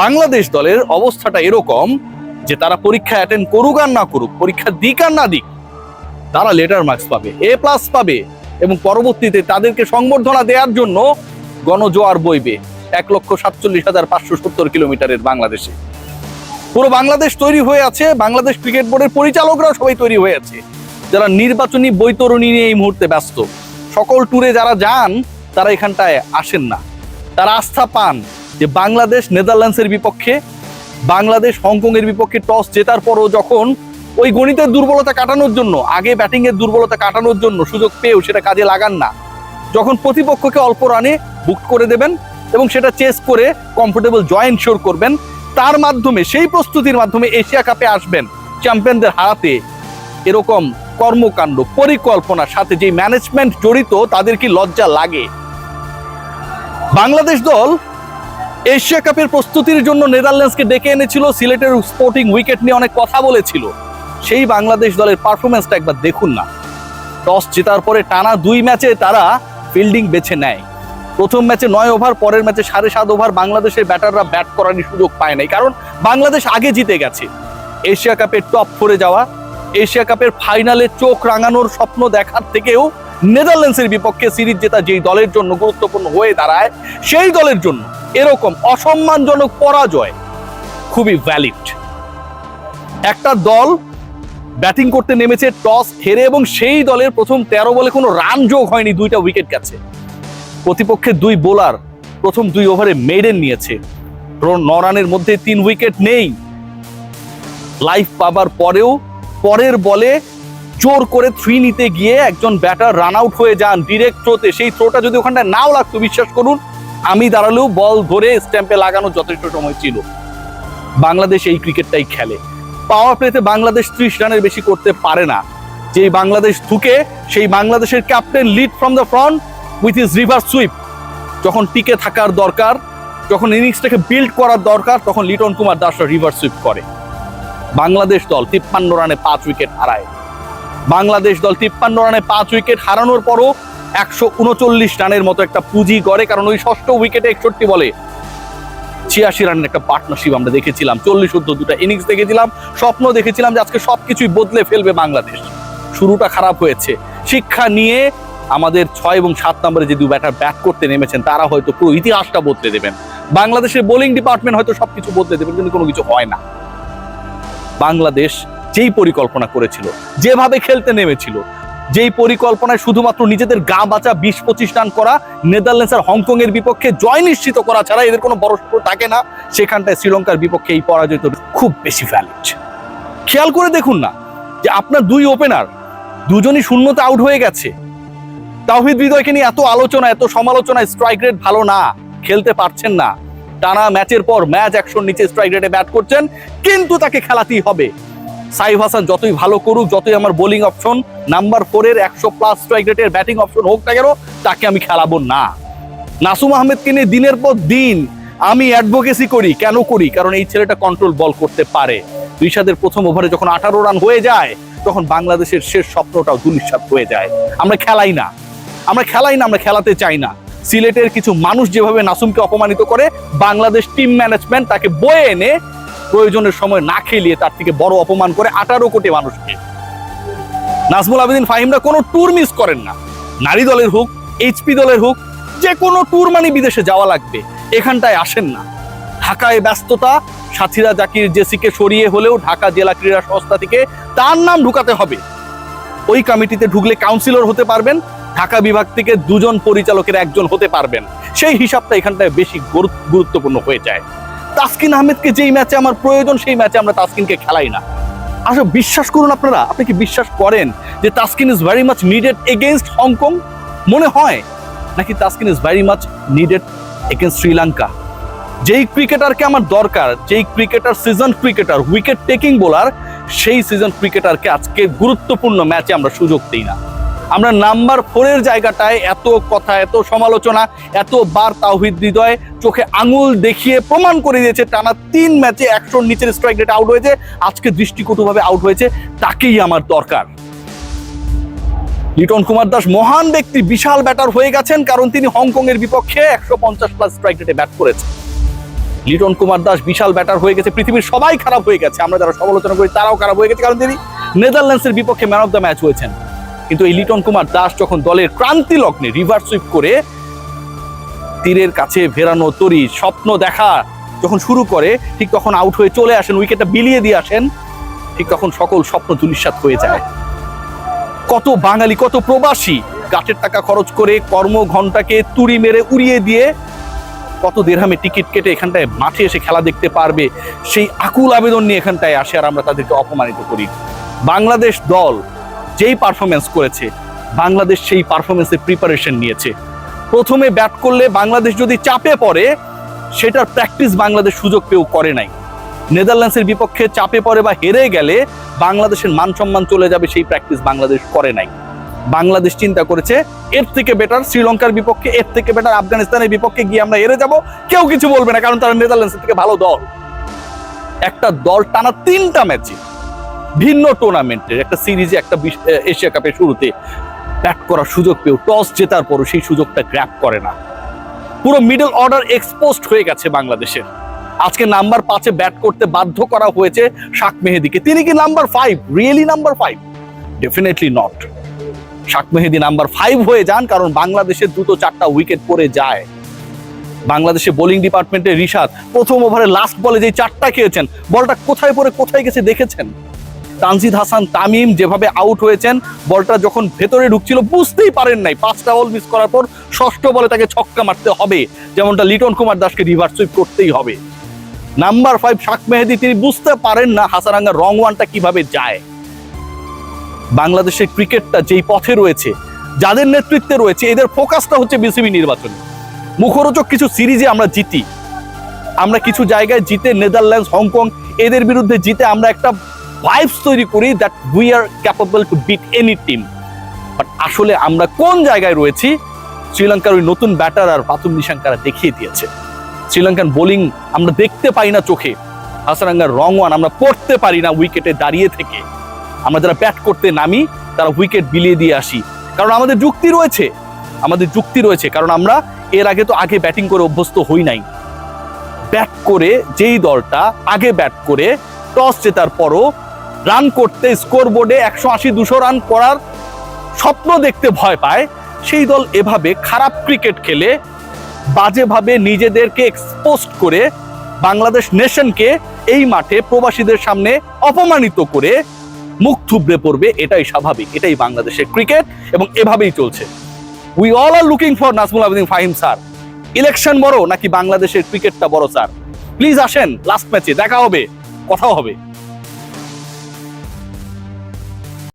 বাংলাদেশ দলের অবস্থাটা এরকম যে তারা পরীক্ষা অ্যাটেন্ড করুক আর না করুক, পরীক্ষা দিক আর না দিক, তারা লেটার মার্কস পাবে এ প্লাস পাবে এবং পরবর্তীতে তাদেরকে সংবর্ধনা দেওয়ার জন্য গণজোয়ার বইবে এক লক্ষ সাতচল্লিশ হাজার পাঁচশো সত্তর কিলোমিটারের বাংলাদেশে। পুরো বাংলাদেশ তৈরি হয়ে আছে, বাংলাদেশ ক্রিকেট বোর্ডের পরিচালকরাও সবাই তৈরি হয়ে আছে। যারা নির্বাচনী বৈতরণী নিয়ে এই মুহূর্তে ব্যস্ত, সকল ট্যুরে যারা যান, তারা এখানটায় আসেন না। তারা আস্থা পান যে বাংলাদেশ নেদারল্যান্ডসের বিপক্ষে, বাংলাদেশ হংকং এর বিপক্ষে টস জেতার পরও যখন ওই গণিতের দুর্বলতা কাটানোর জন্য, আগে ব্যাটিং এর দুর্বলতা কাটানোর জন্য সুযোগ পেয়েও সেটা কাজে লাগান না, যখন প্রতিপক্ষকে অল্প রানে বুক করে দেবেন এবং সেটা চেস করে কমফোর্টেবল জয়েন্ট শোর করবেন, তার মাধ্যমে, সেই প্রস্তুতির মাধ্যমে এশিয়া কাপে আসবেন চ্যাম্পিয়নদের হারাতে এরকম কর্মকাণ্ড, পরিকল্পনার সাথে যে ম্যানেজমেন্ট জড়িত, তাদের কি লজ্জা লাগে? বাংলাদেশ দল এশিয়া কাপের প্রস্তুতির জন্য নেদারল্যান্ডসকে ডেকে এনেছিল, সিলেটের স্পোর্টিং উইকেট নিয়ে অনেক কথা বলেছিল। সেই বাংলাদেশ দলের পারফরমেন্সটা একবার দেখুন না। টস জেতার পরে টানা দুই ম্যাচে তারা ফিল্ডিং বেছে নেয়। প্রথম ম্যাচে নয় ওভার, পরের ম্যাচে সাড়ে সাত ওভার বাংলাদেশের ব্যাটাররা ব্যাট করারই সুযোগ পায় নাই, কারণ বাংলাদেশ আগে জিতে গেছে। এশিয়া কাপের টপ ফোরে যাওয়া, এশিয়া কাপের ফাইনালে চোখ রাঙানোর স্বপ্ন দেখার থেকেও নেদারল্যান্ডসের বিপক্ষে সিরিজ জেতা যেই দলের জন্য গুরুত্বপূর্ণ হয়ে দাঁড়ায়, সেই দলের জন্য। এরকম অসম্মানজনক পরাজয় খুবই ভ্যালিড একটা দল ব্যাটিং করতে নেমেছে টস হেরে এবং সেই দলের প্রথম তেরো বলে কোনো রান যোগ হয়নি, দুইটা উইকেট গেছে। প্রতিপক্ষের দুই বোলার প্রথম দুই ওভারে মেডেন নিয়েছে। ন রানের মধ্যে তিন উইকেট নেই। লাইফ পাবার পরেও পরের বলে জোর করে থ্রি নিতে গিয়ে একজন ব্যাটার রান আউট হয়ে যান ডিরেক্ট থ্রোতে সেই থ্রোটা যদি ওখানটায় নাও লাগতো, বিশ্বাস করুন আমি দাঁড়ালেও বল ধরে স্ট্যাম্পে লাগানো যথেষ্ট সময় ছিল। বাংলাদেশ এই ক্রিকেটটাই খেলে। পাওয়ার প্লেতে বাংলাদেশ ত্রিশ রানের বেশি করতে পারে না। যেই বাংলাদেশ ঢুকে, সেই বাংলাদেশের captain lead from the front with is reverse sweep. যখন টিকে থাকার দরকার, যখন ইনিংসটাকে বিল্ড করার দরকার, তখন লিটন কুমার দাসরা রিভার সুইপ করে। বাংলাদেশ দল তিপ্পান্ন রানে পাঁচ উইকেট হারায়। বাংলাদেশ দল তিপ্পান্ন রানে পাঁচ উইকেট হারানোর পরও একশো উনচল্লিশ রানের মতো একটা পুঁজি গড়ে, কারণ ওই ষষ্ঠ উইকেটে একষট্টি বলে ছিয়াশি রানের একটা পার্টনারশিপ আমরা দেখেছিলাম। চল্লিশ উদ্ধ দুটা ইনিংস দেখেছিলাম। স্বপ্ন দেখেছিলাম যে আজকে সবকিছুই বদলে ফেলবে বাংলাদেশ। শুরুটা খারাপ হয়েছে। শিক্ষা নিয়ে আমাদের ছয় এবং সাত নম্বরে যে দু ব্যাটার ব্যাট করতে নেমেছেন, তারা হয়তো পুরো ইতিহাসটা বদলে দেবেন। বাংলাদেশের বোলিং ডিপার্টমেন্ট হয়তো সবকিছু বদলে দেবেন, কিন্তু কোনো কিছু হয় না। বাংলাদেশ যেই পরিকল্পনা করেছিল, যেভাবে খেলতে নেমেছিল যেই পরিকল্পনায় শুধুমাত্র নিজেদের গা বাঁচা বিশ পঁচিশ রান করা, নেদারল্যান্ডস আর হংকং এর বিপক্ষে জয় নিশ্চিত করা ছাড়া এদের কোনো বড় থাকে না। সেখানটায় শ্রীলঙ্কার বিপক্ষে এই পরাজয় খুব বেশি ভ্যালিড খেয়াল করে দেখুন না যে আপনার দুই ওপেনার দুজনই শূন্যতে আউট হয়ে গেছে। তাওহিদ হৃদয়কে নিয়ে এত আলোচনা, এত সমালোচনা স্ট্রাইক রেট ভালো না, খেলতে পারছেন না। টানা ম্যাচের পর ম্যাচ একশোর নিচে স্ট্রাইক রেটে ব্যাট করছেন, কিন্তু তাকে খেলাতেই হবে। সাইফ হাসান যতই ভালো করুক, যতই আমার বোলিং অপশন নাম্বার ফোরের একশো প্লাস স্ট্রাইক রেটের ব্যাটিং অপশন হোক না কেন, তাকে আমি খেলাবো না। নাসুম আহমেদকে নিয়ে দিনের পর দিন আমি অ্যাডভোকেসি করি, কেন করি? কারণ এই ছেলেটা কন্ট্রোল বল করতে পারে। ঋষাদের প্রথম ওভারে যখন আঠারো রান হয়ে যায়, তখন বাংলাদেশের শেষ স্বপ্নটাও দুলিশাত হয়ে যায়। আমরা খেলাই না। আমরা খেলাই না, আমরা খেলাতে চাই না। সিলেটের কিছু মানুষ যেভাবে নাসুমকে অপমানিত করে, বাংলাদেশ টিম ম্যানেজমেন্ট তাকে বয়ে এনে প্রয়োজনের সময় না খেলিয়ে তার থেকে বড় অপমান করে আঠারো কোটি মানুষকে। নাজমুল আবেদিন ফাহিমরা কোনো ট্যুর মিস করেন না। নারী দলের হোক এইচপি দলের হোক, যে কোনো ট্যুর মানে বিদেশে যাওয়া লাগবে, এখানটায় আসেন না। ঢাকায় ব্যস্ততা, সাথীরা জাকির জেসিকে সরিয়ে হলেও ঢাকা জেলা ক্রীড়া সংস্থা থেকে তার নাম ঢুকাতে হবে। ওই কমিটিতে ঢুকলে কাউন্সিলর হতে পারবেন, ঢাকা বিভাগ থেকে দুজন পরিচালকের একজন হতে পারবেন। সেই হিসাবটা এখানটায় বেশি গুরু- গুরুত্বপূর্ণ হয়ে যায়। তাসকিন আহমেদকে যেই ম্যাচে আমার প্রয়োজন, সেই ম্যাচে আমরা তাসকিনকে খেলাই না। আসলে বিশ্বাস করুন আপনারা, আপনি কি বিশ্বাস করেন যে Taskin is very much needed against Hong Kong মনে হয়? নাকি Taskin is very much needed against Sri Lanka যেই ক্রিকেটারকে আমার দরকার, যেই cricketer season cricketer wicket taking bowler সেই সিজন ক্রিকেটারকে আজকে গুরুত্বপূর্ণ ম্যাচে আমরা সুযোগ দিই না। আমরা নাম্বার ফোরের জায়গাটায় এত কথা, এত সমালোচনা, এত বার তাওহিদ হৃদয় চোখে আঙুল দেখিয়ে প্রমাণ করে দিয়েছে, টানা তিন ম্যাচে একশোর নিচের স্ট্রাইক রেট আউট হয়েছে, আজকে দৃষ্টিকটুভাবে আউট হয়েছে, তাকেই আমার দরকার। লিটন কুমার দাস মহান ব্যক্তি, বিশাল ব্যাটার হয়ে গেছেন, কারণ তিনি হংকং এর বিপক্ষে একশো পঞ্চাশ প্লাস স্ট্রাইক রেটে ব্যাট করেছেন। লিটন কুমার দাস বিশাল ব্যাটার হয়ে গেছে, পৃথিবীর সবাই খারাপ হয়ে গেছে, আমরা যারা সমালোচনা করি তারাও খারাপ হয়ে গেছে, কারণ তিনি নেদারল্যান্ডসের বিপক্ষে ম্যান অফ দ্য ম্যাচ হয়েছেন। কিন্তু এই লিটন কুমার দাস যখন দলের ক্রান্তি লগ্নে রিভার্স সুইপ করে তীরের কাছে ভেরানো তরি, স্বপ্ন দেখা যখন শুরু করে, ঠিক তখন আউট হয়ে চলে আসেন উইকেটটা বিলিয়ে দিয়ে আসেন, ঠিক তখন সকল স্বপ্ন ধূলিসাৎ হয়ে যায়। কত বাঙালি, কত প্রবাসী গাটের টাকা খরচ করে কর্ম ঘন্টাকে তুড়ি মেরে উড়িয়ে দিয়ে কত দেড়হামে টিকিট কেটে এখানটায় মাঠে এসে খেলা দেখতে পারবে, সেই আকুল আবেদন নিয়ে এখানটায় আসে আর আমরা তাদেরকে অপমানিত করি। বাংলাদেশ দল যেই পারফরমেন্স করেছে, বাংলাদেশ সেই পারফরমেন্সের প্রিপারেশন নিয়েছে। প্রথমে ব্যাট করলে বাংলাদেশ যদি চাপে পড়ে, সেটার প্র্যাকটিস বাংলাদেশ সুযোগ পেয়েও করে নাই। নেদারল্যান্ডসের বিপক্ষে চাপে পড়ে বা হেরে গেলে বাংলাদেশের মান সম্মান চলে যাবে সেই প্র্যাকটিস বাংলাদেশ করে নাই। বাংলাদেশ চিন্তা করেছে, এর থেকে বেটার শ্রীলঙ্কার বিপক্ষে, এর থেকে বেটার আফগানিস্তানের বিপক্ষে গিয়ে আমরা হেরে যাব। কেউ কিছু বলবে না, কারণ তারা নেদারল্যান্ডসের থেকে ভালো দল। একটা দল টানা তিনটা ম্যাচে ভিন্ন টুর্নামেন্টের একটা সিরিজে একটা এশিয়া কাপের শুরুতে ব্যাট করার সুযোগ পেয়েও টস জেতার পরও সেই সুযোগটা গ্র্যাপ করে না। পুরো মিডল অর্ডার এক্সপোজড হয়ে গেছে বাংলাদেশের। আজকে নাম্বার পাঁচে ব্যাট করতে বাধ্য করা হয়েছে শাক মেহেদিকে। তিনি কি number five really number five definitely not Shak Mahedi number five হয়ে যান, কারণ বাংলাদেশের দ্রুত চারটা উইকেট পড়ে যায়। বাংলাদেশে বোলিং ডিপার্টমেন্টে রিশাদ প্রথম ওভারে লাস্ট বলে যে চারটা খেয়েছেন বলটা কোথায় পরে কোথায় গেছে দেখেছেন? তানজিদ হাসান, তামিম যেভাবে আউট হয়েছেন, বলটা যখন ভেতরে ঢুকছিল, বুঝতেই পারেন নাই। পাঁচটা বল মিস করার পর ষষ্ঠ বলে তাকে ছক্কা মারতে হবে। যেমনটা লিটন কুমার দাসকে রিভার্স সুইপ করতেই হবে। নাম্বার ফাইভ শাক মেহেদি, তিনি বুঝতে পারেন না হাসারাঙ্গা রং ওয়ানটা কীভাবে যায়। বাংলাদেশের ক্রিকেটটা যেই পথে রয়েছে, যাদের নেতৃত্বে রয়েছে, এদের ফোকাসটা হচ্ছে বিসিবি নির্বাচনে। মুখরোচক কিছু সিরিজে আমরা জিতি। আমরা কিছু জায়গায় জিতে নেদারল্যান্ডস হংকং এদের বিরুদ্ধে জিতে আমরা একটা ভাইবস তৈরি করি that we are capable to beat any team but আসলে আমরা কোন জায়গায় রয়েছি? শ্রীলঙ্কার ওই নতুন ব্যাটার আর পাতুম নিশাঙ্কারা দেখিয়ে দিয়েছে। শ্রীলঙ্কান বোলিং আমরা দেখতে পাই না চোখে। হাসারাঙ্গার রং ওয়ান আমরা পড়তে পারি না উইকেটে দাঁড়িয়ে থেকে। আমরা যারা ব্যাট করতে নামি, তারা উইকেট বিলিয়ে দিয়ে আসি। কারণ আমাদের যুক্তি রয়েছে। আমাদের যুক্তি রয়েছে। কারণ আমরা এর আগে তো আগে ব্যাটিং করে অভ্যস্ত হই নাই। ব্যাট করে যেই দলটা আগে ব্যাট করে টস জেতার পরও রান করতে স্কোর বোর্ডে একশো আশি, দুশো রান করার স্বপ্ন দেখতে ভয় পায়। সেই দল এভাবে খারাপ ক্রিকেট খেলে বাজেভাবে নিজেদেরকে এক্সপোজ করে বাংলাদেশ নেশনকে এই মাঠে প্রবাসীদের সামনে অপমানিত করে মুখ থুবড়ে পড়বে, এটাই স্বাভাবিক, এটাই বাংলাদেশের ক্রিকেট এবং এভাবেই চলছে। We all are looking for Nazmul Abedin Fahim sir. Election বড় নাকি বাংলাদেশের ক্রিকেটটা বড় স্যার? প্লিজ আসেন লাস্ট ম্যাচে দেখা হবে, কথাও হবে।